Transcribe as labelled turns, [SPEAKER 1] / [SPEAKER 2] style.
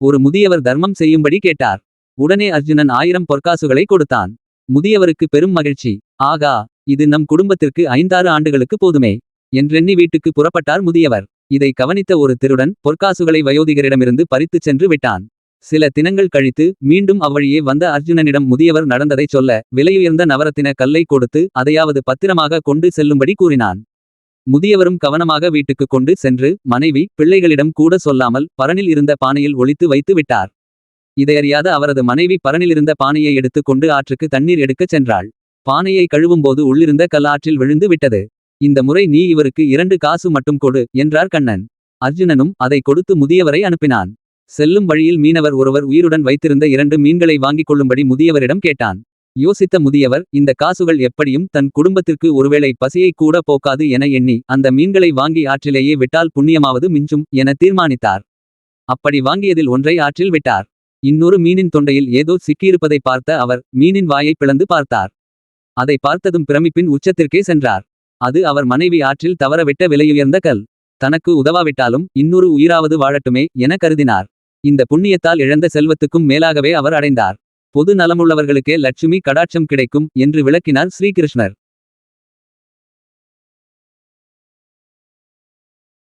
[SPEAKER 1] ஒரு முதியவர் தர்மம் செய்யும்படி கேட்டார். உடனே அர்ஜுனன் ஆயிரம் பொற்காசுகளை கொடுத்தான். முதியவருக்கு பெரும் மகிழ்ச்சி. ஆகா இது நம் குடும்பத்திற்கு ஐந்தாறு ஆண்டுகளுக்கு போதுமே. என்றெண்ணி வீட்டுக்கு புறப்பட்டார் முதியவர். இதை கவனித்த ஒரு திருடன் பொற்காசுகளை வயோதிகரிடமிருந்து பறித்துச் சென்று விட்டான். சில தினங்கள் கழித்து மீண்டும் அவ்வழியே வந்த அர்ஜுனனிடம் முதியவர் நடந்ததைச் சொல்ல விலையுயர்ந்த நவரத்தின கல்லை கொடுத்து அதையாவது பத்திரமாக கொண்டு செல்லும்படி கூறினான். முதியவரும் கவனமாக வீட்டுக்கு கொண்டு சென்று மனைவி பிள்ளைகளிடம் கூட சொல்லாமல் பரனில் இருந்த பானையில் ஒளித்து வைத்து விட்டார். இதையறியாத அவரது மனைவி பரனிலிருந்த பானையை எடுத்து கொண்டு ஆற்றுக்கு தண்ணீர் எடுக்கச் சென்றாள். பானையை கழுவும்போது உள்ளிருந்த கல் ஆற்றில் விழுந்து விட்டது. இந்த முறை நீ இவருக்கு இரண்டு காசு மட்டும் கொடு என்றார் கண்ணன். அர்ஜுனனும் அதை கொடுத்து முதியவரை அனுப்பினான். செல்லும் வழியில் மீனவர் ஒருவர் உயிருடன் வைத்திருந்த இரண்டு மீன்களை வாங்கிக் கொள்ளும்படி முதியவரிடம் கேட்டான். யோசித்த முதியவர் இந்த காசுகள் எப்படியும் தன் குடும்பத்திற்கு ஒருவேளை பசியை கூட போக்காது என எண்ணி அந்த மீன்களை வாங்கி ஆற்றிலேயே விட்டால் புண்ணியமாவது மிஞ்சும் என தீர்மானித்தார். அப்படி வாங்கியதில் ஒன்றை ஆற்றில் விட்டார். இன்னொரு மீனின் தொண்டையில் ஏதோ சிக்கியிருப்பதை பார்த்த அவர் மீனின் வாயை பிளந்து பார்த்தார். அதை பார்த்ததும் பிரமிப்பின் உச்சத்திற்கே சென்றார். அது அவர் மனைவி ஆற்றில் தவறவிட்ட விலையுயர்ந்த கல். தனக்கு உதவாவிட்டாலும் இன்னொரு உயிராவது வாழட்டுமே என கருதினார். இந்த புண்ணியத்தால் இழந்த செல்வத்துக்கும் மேலாகவே அவர் அடைந்தார். பொது நலமுள்ளவர்களுக்கே லட்சுமி கடாட்சம் கிடைக்கும் என்று விளக்கினார் ஸ்ரீகிருஷ்ணர்.